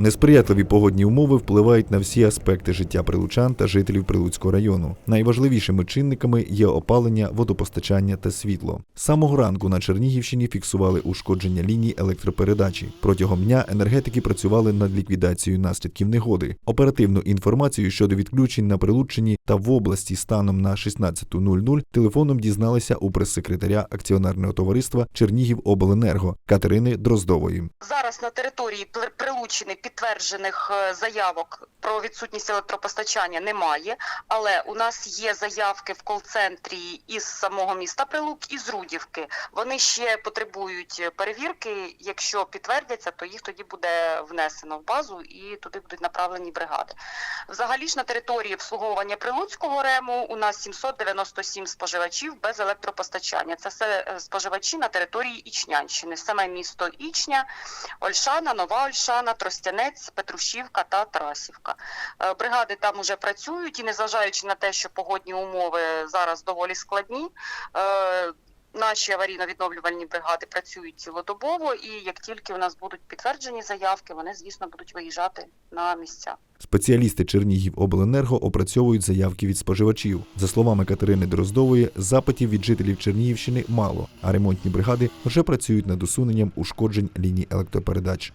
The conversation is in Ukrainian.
Несприятливі погодні умови впливають на всі аспекти життя прилучан та жителів Прилуцького району. Найважливішими чинниками є опалення, водопостачання та світло. З самого ранку на Чернігівщині фіксували ушкодження ліній електропередачі. Протягом дня енергетики працювали над ліквідацією наслідків негоди. Оперативну інформацію щодо відключень на Прилуччині та в області станом на 16.00 телефоном дізналися у прес-секретаря акціонерного товариства Чернігівобленерго Катерини Дроздової. Зараз на території Пр- Прилуччини підтверджених е, заявок про відсутність електропостачання немає, але у нас є заявки в кол-центрі із самого міста Прилук і з Рудівки. Вони ще потребують перевірки. Якщо підтвердяться, то їх тоді буде внесено в базу і туди будуть направлені бригади. Взагалі ж на території обслуговування Прилуцького рему у нас 797 споживачів без електропостачання. Це все е, споживачі на території Ічнянщини, саме місто Ічня, Ольшана, Нова Ольшана, Тростянець, Петрушівка та Тарасівка. Е, Бригади там уже працюють і незважаючи на те, що погодні умови зараз доволі складні. е, Наші аварійно-відновлювальні бригади працюють цілодобово, і як тільки у нас будуть підтверджені заявки, вони, звісно, будуть виїжджати на місця. Спеціалісти Чернігівобленерго опрацьовують заявки від споживачів. За словами Катерини Дроздової, запитів від жителів Чернігівщини мало, а ремонтні бригади вже працюють над усуненням ушкоджень ліній електропередач.